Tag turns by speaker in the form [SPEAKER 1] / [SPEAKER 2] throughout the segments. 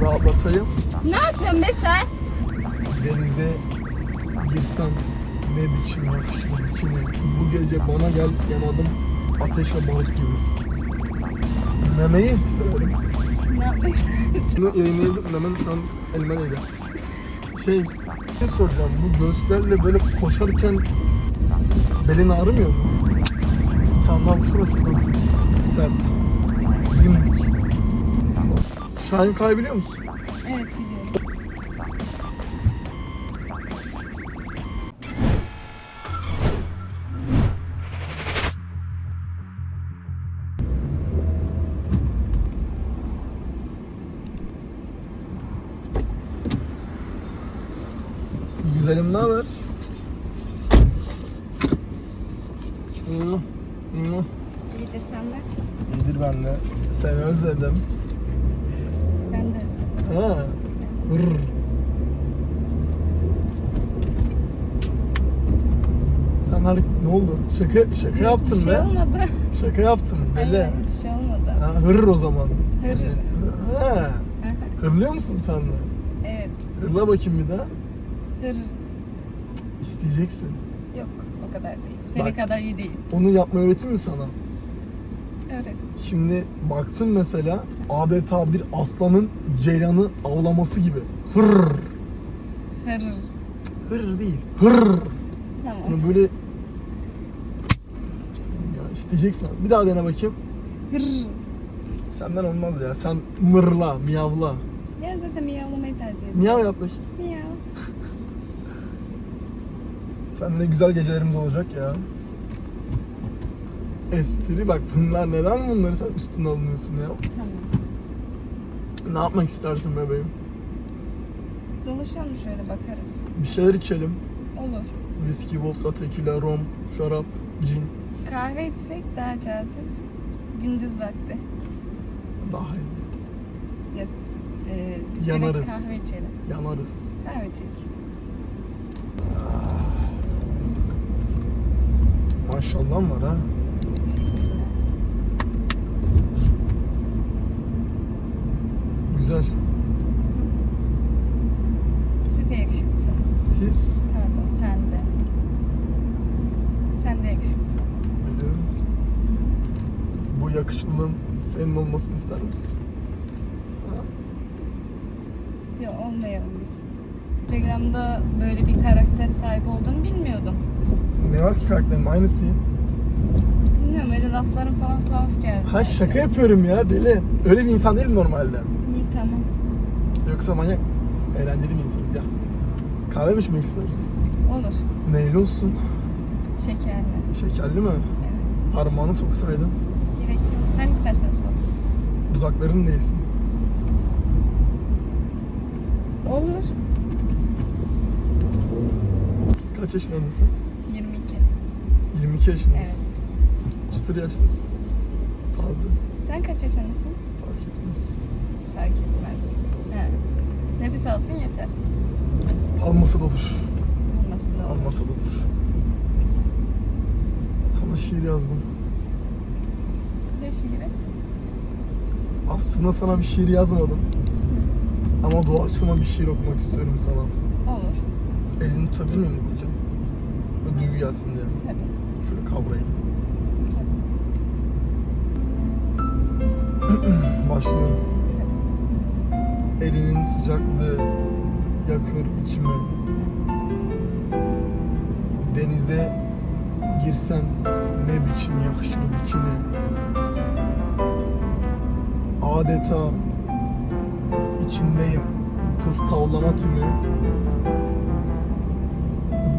[SPEAKER 1] rahatlatayım.
[SPEAKER 2] Ne yapıyorsun be sen?
[SPEAKER 1] Denize girsen ne biçim yakışır bikini. Bu gece bana gel yanadım ateşe balık gibi. Memeyi severim.
[SPEAKER 2] Ne yapıyorsun?
[SPEAKER 1] Bunu yayınlayalım. Memen şu an elime neydi? Şey, şey soracağım. Bu göğüslerle böyle koşarken belin ağrımıyor mu? Daha vursana şuradan. Sert. Şahin Kaya biliyor musun?
[SPEAKER 2] Evet biliyorum.
[SPEAKER 1] Güzelim ne haber?
[SPEAKER 2] İyidir sen de.
[SPEAKER 1] İyidir ben de. Seni özledim. Ha. Hırr. Sen hani ne oldu? Şaka şaka yaptın
[SPEAKER 2] Bir şey
[SPEAKER 1] be.
[SPEAKER 2] olmadı.
[SPEAKER 1] Şaka yaptım deli.
[SPEAKER 2] Evet, bir şey olmadı.
[SPEAKER 1] Ha, hırr o zaman.
[SPEAKER 2] Hırr.
[SPEAKER 1] Ha. Hırlıyor musun sen de?
[SPEAKER 2] evet.
[SPEAKER 1] Hırla bakayım bir daha.
[SPEAKER 2] Hır.
[SPEAKER 1] İsteyeceksin.
[SPEAKER 2] Yok o kadar değil. Seni
[SPEAKER 1] Bak.
[SPEAKER 2] kadar iyi değil.
[SPEAKER 1] Onu yapma öğreteyim mi sana?
[SPEAKER 2] Evet.
[SPEAKER 1] Şimdi baktın mesela adeta bir aslanın ceylanı avlaması gibi. Hırr.
[SPEAKER 2] Hır.
[SPEAKER 1] Hırr değil. Hırr.
[SPEAKER 2] Tamam.
[SPEAKER 1] Bunu böyle ya isteyeceksin. Bir daha dene bakayım.
[SPEAKER 2] Hır.
[SPEAKER 1] Senden olmaz ya. Sen mırla, miyavla.
[SPEAKER 2] Ya zaten miyavlamayı tercih ediyorum.
[SPEAKER 1] Miyav yap bakayım.
[SPEAKER 2] Miyav.
[SPEAKER 1] Seninle güzel gecelerimiz olacak ya. Espri bak bunlar neden bunları sen üstüne alınıyorsun ya?
[SPEAKER 2] Tamam.
[SPEAKER 1] Ne yapmak istersin bebeğim?
[SPEAKER 2] Dolaşalım şöyle bakarız.
[SPEAKER 1] Bir şeyler içelim.
[SPEAKER 2] Olur.
[SPEAKER 1] Viski, vodka, tekila, rom, şarap, cin.
[SPEAKER 2] Kahve içsek daha cazip. Gündüz vakti.
[SPEAKER 1] Daha iyi.
[SPEAKER 2] Yok. Direkt
[SPEAKER 1] Yanarız.
[SPEAKER 2] kahve içelim.
[SPEAKER 1] Yanarız.
[SPEAKER 2] Kahve içelim.
[SPEAKER 1] Maşallah var ha. Güzel.
[SPEAKER 2] Siz de yakışıklısınız.
[SPEAKER 1] Siz?
[SPEAKER 2] Pardon sen de. Sen de yakışıklısın.
[SPEAKER 1] Biliyorum. Bu yakışıklılığın senin olmasını ister misin?
[SPEAKER 2] Yok olmayalım biz. Instagram'da böyle bir karakter sahibi olduğunu bilmiyordum.
[SPEAKER 1] Ne var ki karakterim? Aynısıyım.
[SPEAKER 2] Bilmiyorum öyle lafların falan tuhaf geldi.
[SPEAKER 1] Ha şaka yapıyorum ya deli. Öyle bir insan değilim normalde. Yoksa manyak. Eğlenceli bir insanız ya. Kahve mi içmek isteriz?
[SPEAKER 2] Olur.
[SPEAKER 1] Neyli olsun?
[SPEAKER 2] Şekerli.
[SPEAKER 1] Şekerli mi?
[SPEAKER 2] Evet.
[SPEAKER 1] Parmağını soksaydın.
[SPEAKER 2] Gerek yok. Sen istersen sor.
[SPEAKER 1] Dudakların değilsin.
[SPEAKER 2] Olur.
[SPEAKER 1] Kaç yaşındasın?
[SPEAKER 2] 22.
[SPEAKER 1] 22 yaşındasın.
[SPEAKER 2] Evet.
[SPEAKER 1] Çıtır yaşlısın. Taze.
[SPEAKER 2] Sen kaç yaşındasın?
[SPEAKER 1] Fark etmez.
[SPEAKER 2] Fark etmez. Ha. Nefes alsın yeter.
[SPEAKER 1] Almasa da olur.
[SPEAKER 2] Olması da olur.
[SPEAKER 1] Almasa da olur. Sana şiir yazdım.
[SPEAKER 2] Ne şiiri?
[SPEAKER 1] Aslında sana bir şiir yazmadım. Ama doğaçlama bir şiir okumak istiyorum sana.
[SPEAKER 2] Olur.
[SPEAKER 1] Elini tutabilir miyim okurken? Böyle duygu gelsin diye.
[SPEAKER 2] Tabii.
[SPEAKER 1] Şöyle kavrayayım.
[SPEAKER 2] Tabii.
[SPEAKER 1] Başlıyorum. Elinin sıcaklığı yakıyor içimi. Denize girsen ne biçim yakışır bikini. Adeta içindeyim kız tavlama timi.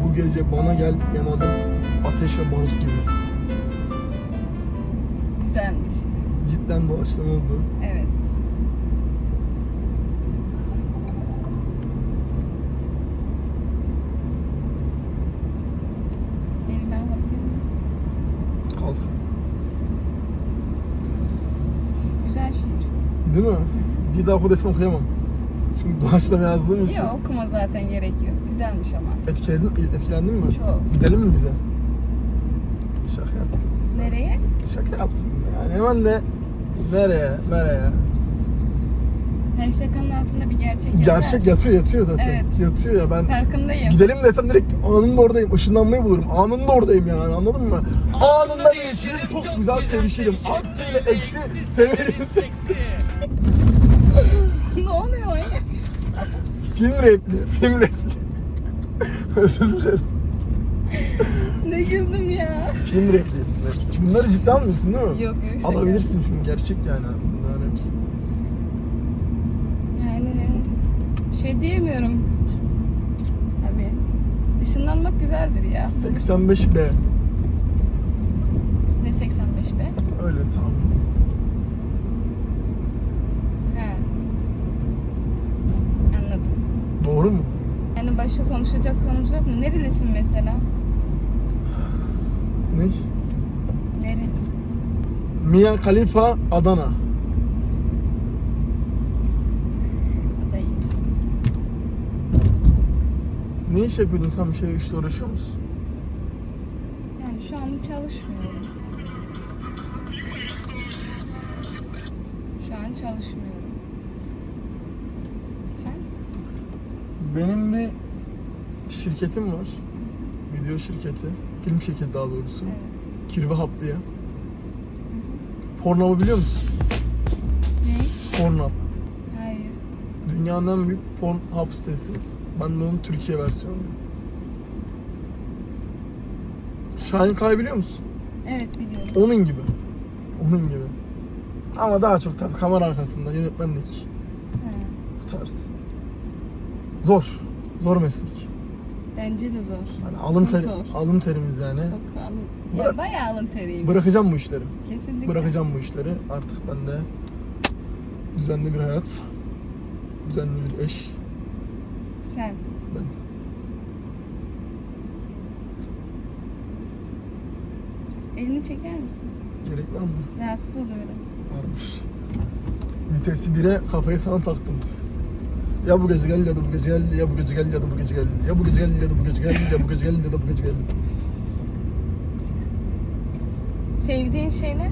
[SPEAKER 1] Bu gece bana gel yanadım ateşe barut gibi.
[SPEAKER 2] Güzelmiş.
[SPEAKER 1] Cidden doğaçlama oldu.
[SPEAKER 2] Evet. Benim ben bakayım.
[SPEAKER 1] Kalsın.
[SPEAKER 2] Güzel şiir.
[SPEAKER 1] Değil mi? Bir daha oku desem okuyamam. Çünkü doğaçlama yazdığım için.
[SPEAKER 2] Yok okuma zaten gerek yok. Güzelmiş ama.
[SPEAKER 1] Etkiledin, etkilendin mi?
[SPEAKER 2] Çok.
[SPEAKER 1] Gidelim mi bize? Şaka yaptım.
[SPEAKER 2] Nereye?
[SPEAKER 1] Şaka yaptım. Yani hemen de nereye, nereye?
[SPEAKER 2] Yani şakanın altında bir gerçek yok.
[SPEAKER 1] Gerçek yatıyor yatıyor zaten.
[SPEAKER 2] Evet.
[SPEAKER 1] Yatıyor ya ben
[SPEAKER 2] Farkındayım.
[SPEAKER 1] gidelim desem direkt anında oradayım. Işınlanmayı bulurum. Anında oradayım yani anladın mı? Anında değişirim. Çok güzel sevişirim. Artı ile eksi severim seksi.
[SPEAKER 2] ne oluyor ya?
[SPEAKER 1] Film repli. Film repli. Özür dilerim.
[SPEAKER 2] Ne güldüm ya.
[SPEAKER 1] Film repli. Bunları ciddi almıyorsun değil mi?
[SPEAKER 2] Yok yok şaka.
[SPEAKER 1] Alabilirsin çünkü gerçek yani bunların hepsi.
[SPEAKER 2] Yani bir şey diyemiyorum. Tabii. Işınlanmak güzeldir ya.
[SPEAKER 1] 85B.
[SPEAKER 2] Ne 85 be?
[SPEAKER 1] Öyle tamam.
[SPEAKER 2] He. Anladım.
[SPEAKER 1] Doğru mu?
[SPEAKER 2] Yani başka konuşacak konumuz yok mu? Nerelisin mesela?
[SPEAKER 1] Ne?
[SPEAKER 2] Nerelisin?
[SPEAKER 1] Mia Khalifa Adana. Ne iş yapıyordun sen bir şey işte uğraşıyor musun?
[SPEAKER 2] Yani şu an çalışmıyorum. Şu an çalışmıyorum. Sen?
[SPEAKER 1] Benim bir şirketim var. Video şirketi. Film şirketi daha doğrusu.
[SPEAKER 2] Evet.
[SPEAKER 1] Kirve Hub diye. Pornhub'ı biliyor musun?
[SPEAKER 2] Ne?
[SPEAKER 1] Pornhub.
[SPEAKER 2] Hayır.
[SPEAKER 1] Dünyanın en büyük Pornhub sitesi. Ben de onun Türkiye versiyonu. Şahin Kaya biliyor musun?
[SPEAKER 2] Evet biliyorum.
[SPEAKER 1] Onun gibi. Onun gibi. Ama daha çok tabii kamera arkasında yönetmenlik.
[SPEAKER 2] Ha.
[SPEAKER 1] Bu tarz. Zor. Zor meslek.
[SPEAKER 2] Bence de zor.
[SPEAKER 1] Yani alın,
[SPEAKER 2] Çok
[SPEAKER 1] ter,
[SPEAKER 2] zor.
[SPEAKER 1] alın terimiz yani.
[SPEAKER 2] Çok alın.
[SPEAKER 1] Bırak-
[SPEAKER 2] Ya bayağı alın teriymiş.
[SPEAKER 1] Bırakacağım bu işleri.
[SPEAKER 2] Kesinlikle.
[SPEAKER 1] Bırakacağım bu işleri. Artık ben de düzenli bir hayat, düzenli bir eş,
[SPEAKER 2] Sen.
[SPEAKER 1] ben.
[SPEAKER 2] Elini çeker misin?
[SPEAKER 1] Gerek var mı?
[SPEAKER 2] Rahatsız oluyorum.
[SPEAKER 1] Varmış. Vitesi 1'e kafayı sana taktım. Ya bu gece gel ya da bu gece gel ya bu gece gel ya da bu gece gel ya bu gece gel ya da bu gece gel ya bu gece gel ya da bu gece gel.
[SPEAKER 2] Sevdiğin şeyler?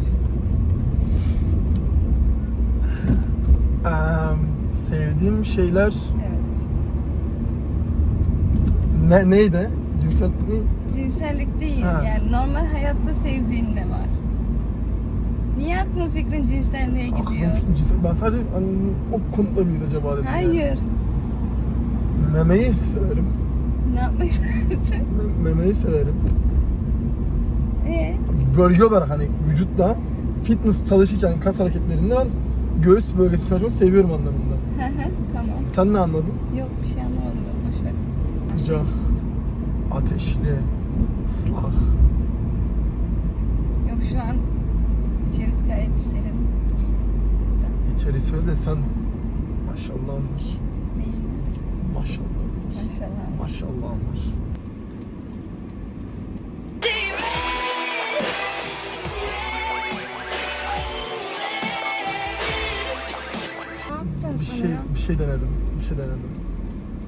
[SPEAKER 1] Eee, sevdiğim şeyler
[SPEAKER 2] Evet.
[SPEAKER 1] ne neydi? Cinsel?
[SPEAKER 2] Cinsellik değil.
[SPEAKER 1] Ha.
[SPEAKER 2] Yani normal hayatta sevdiğin ne var? Niye aklın fikrin cinselliğe
[SPEAKER 1] Aklım
[SPEAKER 2] gidiyor?
[SPEAKER 1] fikrim cinsel. Ben sadece hani, o konuda mıyız acaba dedim. yani.
[SPEAKER 2] Hayır.
[SPEAKER 1] Memeyi severim.
[SPEAKER 2] Ne yapmayı
[SPEAKER 1] Me- memeyi severim.
[SPEAKER 2] Ee,
[SPEAKER 1] Bölge olarak hani vücutla fitness çalışırken kas hareketlerinde ben göğüs bölgesi çalışmayı seviyorum anlamında.
[SPEAKER 2] tamam.
[SPEAKER 1] Sen ne anladın?
[SPEAKER 2] Yok bir şey anlamadım. Boş ver.
[SPEAKER 1] Sıcak, ateşli, ıslak.
[SPEAKER 2] Yok şu an içerisi gayet serin. Güzel.
[SPEAKER 1] İçerisi öyle de sen maşallah var.
[SPEAKER 2] Değil.
[SPEAKER 1] Maşallah.
[SPEAKER 2] Maşallah.
[SPEAKER 1] Maşallah var. Bir şey bir şey denedim. Bir şey denedim.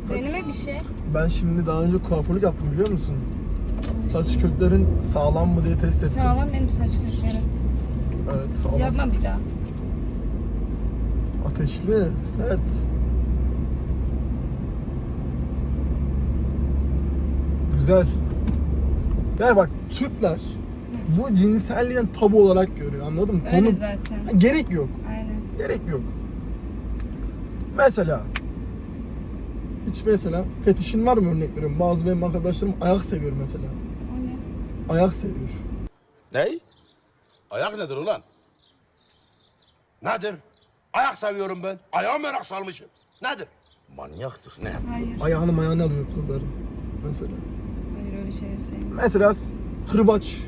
[SPEAKER 1] Saç-
[SPEAKER 2] Deneme bir şey.
[SPEAKER 1] Ben şimdi daha önce kuaförlük yaptım biliyor musun? Saç köklerin sağlam mı diye test ettim.
[SPEAKER 2] Sağlam benim saç köklerim.
[SPEAKER 1] Evet sağlam.
[SPEAKER 2] Yapma bir daha.
[SPEAKER 1] Ateşli, sert. Güzel. Yani bak Türkler bu cinselliğin tabu olarak görüyor anladın mı?
[SPEAKER 2] Öyle
[SPEAKER 1] Konu-
[SPEAKER 2] zaten.
[SPEAKER 1] Ha, gerek yok.
[SPEAKER 2] Aynen.
[SPEAKER 1] Gerek yok. Mesela hiç mesela fetişin var mı örnek veriyorum. Bazı benim arkadaşlarım ayak seviyor mesela.
[SPEAKER 2] O ne?
[SPEAKER 1] Ayak seviyor.
[SPEAKER 3] Ney? Ayak nedir ulan? Nedir? Ayak seviyorum ben. Ayağa merak salmışım. Nedir? Manyaktır ne?
[SPEAKER 2] Hayır.
[SPEAKER 1] Ayağını mayağını alıyor kızların mesela.
[SPEAKER 2] Hayır öyle şeyleri sevmiyorum.
[SPEAKER 1] Mesela kırbaç.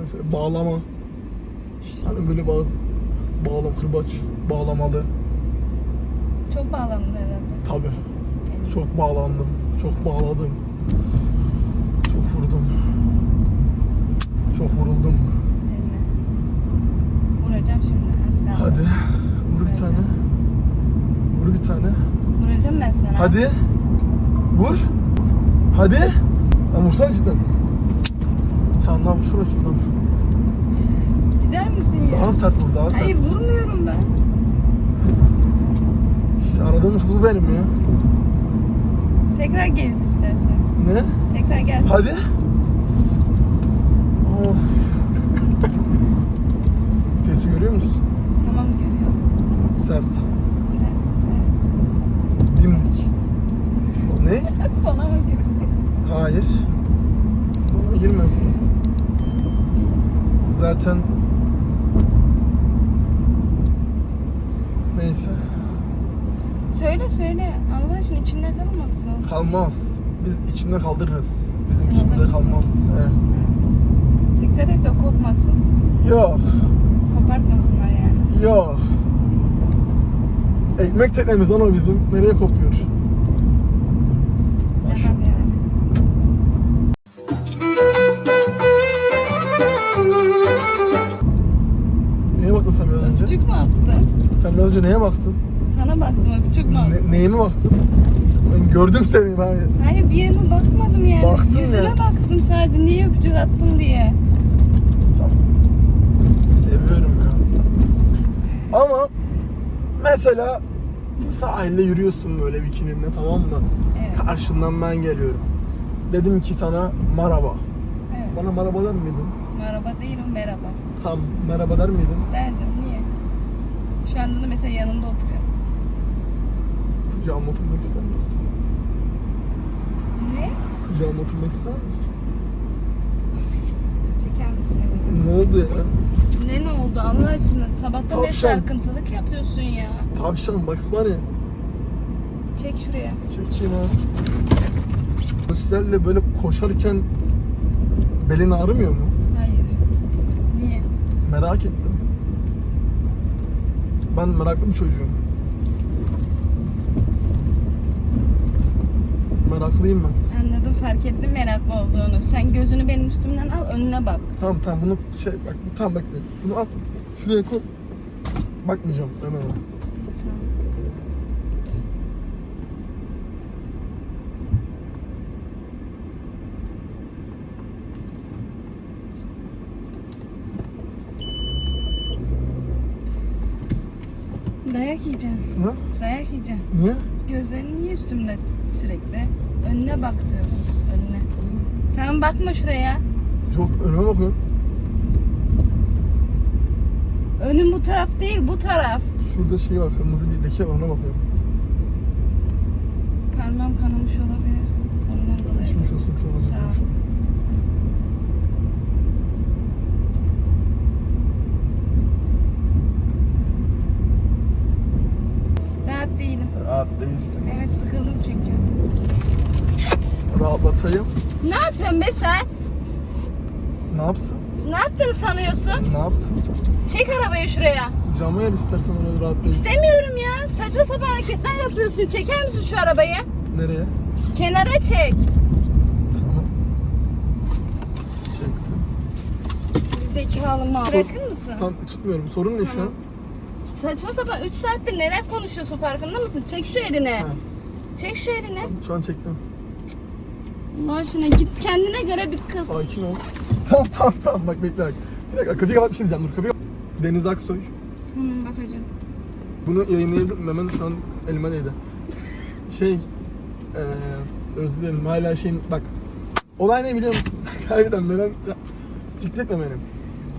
[SPEAKER 1] Mesela bağlama. İşte hani böyle bazı bağlam kırbaç bağlamalı.
[SPEAKER 2] Çok bağlandın herhalde.
[SPEAKER 1] Tabi. Çok bağlandım. Çok bağladım. Çok vurdum. Çok vuruldum.
[SPEAKER 2] Vuracağım şimdi. Az kaldı.
[SPEAKER 1] Hadi. Vur bir tane. Vur bir tane.
[SPEAKER 2] Vuracağım ben sana.
[SPEAKER 1] Hadi. Vur. Hadi. Lan vursana cidden. Bir tane daha vursana şuradan.
[SPEAKER 2] Gider misin ya?
[SPEAKER 1] Daha sert vur daha sert.
[SPEAKER 2] Hayır vurmuyorum ben.
[SPEAKER 1] Aradığım kız bu benim ya.
[SPEAKER 2] Tekrar gel istersen.
[SPEAKER 1] Ne?
[SPEAKER 2] Tekrar gel.
[SPEAKER 1] Hadi. Of. Vitesi görüyor musun?
[SPEAKER 2] Tamam görüyorum.
[SPEAKER 1] Sert.
[SPEAKER 2] Sen.
[SPEAKER 1] Dimdik. Ne?
[SPEAKER 2] Evet. Sana mı girsin?
[SPEAKER 1] Hayır. Bana girmez. Zaten Neyse.
[SPEAKER 2] Söyle söyle. Allah aşkına içinde kalmasın.
[SPEAKER 1] Kalmaz. Biz içinde kaldırırız. Bizim içimizde kalmaz. He.
[SPEAKER 2] Dikkat et o kopmasın.
[SPEAKER 1] Yok.
[SPEAKER 2] Kopartmasınlar yani.
[SPEAKER 1] Yok. Ekmek teknemiz lan o bizim. Nereye kopuyor?
[SPEAKER 2] Yani.
[SPEAKER 1] Neye baktın sen biraz önce?
[SPEAKER 2] Öpücük mü attı?
[SPEAKER 1] Sen biraz önce neye baktın?
[SPEAKER 2] Sana baktım öpücük mü attı?
[SPEAKER 1] Ne, neye mi baktın? Ben gördüm seni ben.
[SPEAKER 2] Hayır bir yerine bakmadım yani.
[SPEAKER 1] Baksın
[SPEAKER 2] Yüzüne
[SPEAKER 1] ya.
[SPEAKER 2] baktım sadece niye öpücük attın diye.
[SPEAKER 1] Seviyorum ya. Ama mesela sahilde yürüyorsun böyle bikininde tamam mı?
[SPEAKER 2] Evet.
[SPEAKER 1] Karşından ben geliyorum. Dedim ki sana merhaba.
[SPEAKER 2] evet.
[SPEAKER 1] Bana merhaba der miydin?
[SPEAKER 2] Merhaba değil o merhaba.
[SPEAKER 1] Tam merhaba der miydin?
[SPEAKER 2] Derdim niye? Şu anda da mesela yanımda oturuyor.
[SPEAKER 1] Kucağıma oturmak ister misin?
[SPEAKER 2] Ne?
[SPEAKER 1] Kucağıma oturmak ister misin?
[SPEAKER 2] Çeker misin elini?
[SPEAKER 1] Ne oldu ya?
[SPEAKER 2] Ne ne oldu Allah aşkına? Sabahtan beri
[SPEAKER 1] Tavşan.
[SPEAKER 2] sarkıntılık yapıyorsun ya.
[SPEAKER 1] Tavşan bak var ya.
[SPEAKER 2] Çek şuraya.
[SPEAKER 1] Çekeyim ha. Gösterle böyle koşarken belin ağrımıyor mu?
[SPEAKER 2] Hayır. Niye?
[SPEAKER 1] Merak ettim. Ben meraklı bir çocuğum. Meraklıyım ben.
[SPEAKER 2] Fark ettim meraklı olduğunu. Sen gözünü benim üstümden al önüne bak.
[SPEAKER 1] Tamam tamam bunu şey bak bu tam bekle. Bunu al. Şuraya koy. Bakmayacağım hemen.
[SPEAKER 2] Tamam. Dayak yiyeceğim.
[SPEAKER 1] Ne?
[SPEAKER 2] Dayak yiyeceğim.
[SPEAKER 1] Niye?
[SPEAKER 2] Gözlerin niye üstümde sürekli? Önüne bak diyorum. Önüne. Tamam bakma şuraya.
[SPEAKER 1] Yok önüme bakıyorum.
[SPEAKER 2] Önün bu taraf değil bu taraf.
[SPEAKER 1] Şurada şey var kırmızı bir leke var ona bakıyorum.
[SPEAKER 2] Parmağım kanamış olabilir. Ondan dolayı.
[SPEAKER 1] Geçmiş olsun şu an.
[SPEAKER 2] Sağ ol. Rahat değilim.
[SPEAKER 1] Rahat değilsin.
[SPEAKER 2] Evet sıkıldım çünkü.
[SPEAKER 1] Rahatlatayım.
[SPEAKER 2] Ne yapıyorsun be sen?
[SPEAKER 1] Ne yapsın?
[SPEAKER 2] Ne yaptığını sanıyorsun?
[SPEAKER 1] Ne yaptın?
[SPEAKER 2] Çek arabayı şuraya.
[SPEAKER 1] Kucağıma gel istersen öyle rahat değil.
[SPEAKER 2] İstemiyorum ya. Saçma sapan hareketler yapıyorsun. Çeker misin şu arabayı?
[SPEAKER 1] Nereye?
[SPEAKER 2] Kenara çek.
[SPEAKER 1] Tamam. Çeksin.
[SPEAKER 2] Zekalı mal. Bırakır mısın?
[SPEAKER 1] Tam tutmuyorum. Sorun ne şu an?
[SPEAKER 2] Tamam. Saçma sapan 3 saattir neler konuşuyorsun farkında mısın? Çek şu elini.
[SPEAKER 1] Ha,
[SPEAKER 2] Çek şu elini.
[SPEAKER 1] şu an çektim.
[SPEAKER 2] Allah aşkına git kendine göre bir kız.
[SPEAKER 1] Sakin ol. Tamam tamam tamam bak bekle bak. Bir dakika kapıyı kapat bir şey diyeceğim dur kapıyı kapat. Deniz Aksoy.
[SPEAKER 2] Tamam bakacağım.
[SPEAKER 1] Bunu yayınlayabilir miyim? Hemen şu an elime değdi. Şey, eee özür dilerim hala şeyin, bak olay ne biliyor musun? Harbiden neden, sikletme benim.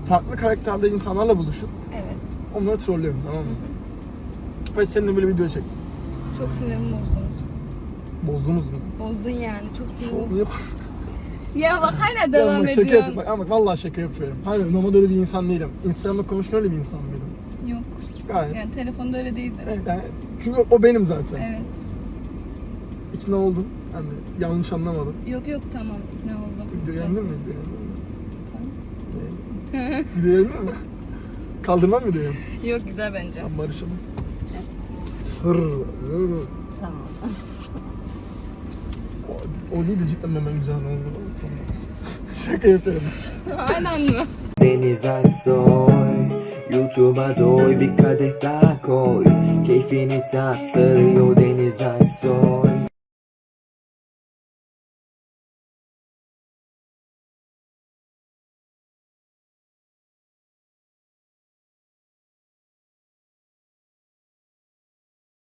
[SPEAKER 1] Farklı karakterde insanlarla buluşup
[SPEAKER 2] Evet.
[SPEAKER 1] onları trollüyorum tamam mı? Ve seninle böyle video çektim.
[SPEAKER 2] Çok sinirimi bozdunuz.
[SPEAKER 1] Bozdunuz mu?
[SPEAKER 2] Bozdun yani çok
[SPEAKER 1] Çok
[SPEAKER 2] sinirimi.
[SPEAKER 1] niye?
[SPEAKER 2] Ya bak hala devam
[SPEAKER 1] bak, şaka
[SPEAKER 2] ediyorsun.
[SPEAKER 1] yapıyorum. Bak, ama vallahi şaka yapıyorum. Hayır normalde öyle bir insan değilim. Instagram'da konuşurken öyle bir insan mıydım?
[SPEAKER 2] Yok.
[SPEAKER 1] Gayet.
[SPEAKER 2] Yani telefonda öyle değildi.
[SPEAKER 1] Evet, yani, çünkü o benim zaten.
[SPEAKER 2] Evet.
[SPEAKER 1] İkna oldum. Hani yanlış anlamadım.
[SPEAKER 2] Yok yok tamam ikna oldum.
[SPEAKER 1] Video mı? Video yayınladın mı?
[SPEAKER 2] Tamam.
[SPEAKER 1] Video mı? Kaldırmam mı videoyu?
[SPEAKER 2] Yok güzel bence.
[SPEAKER 1] Tamam barışalım. Hır, hır.
[SPEAKER 2] Tamam.
[SPEAKER 1] O, değil de cidden ben güzel oldu. Tamam. Şaka yapıyorum.
[SPEAKER 2] Aynen mi?
[SPEAKER 4] Deniz Aksoy YouTube'a doy bir kadeh daha koy Keyfini tat sarıyor Deniz Aksoy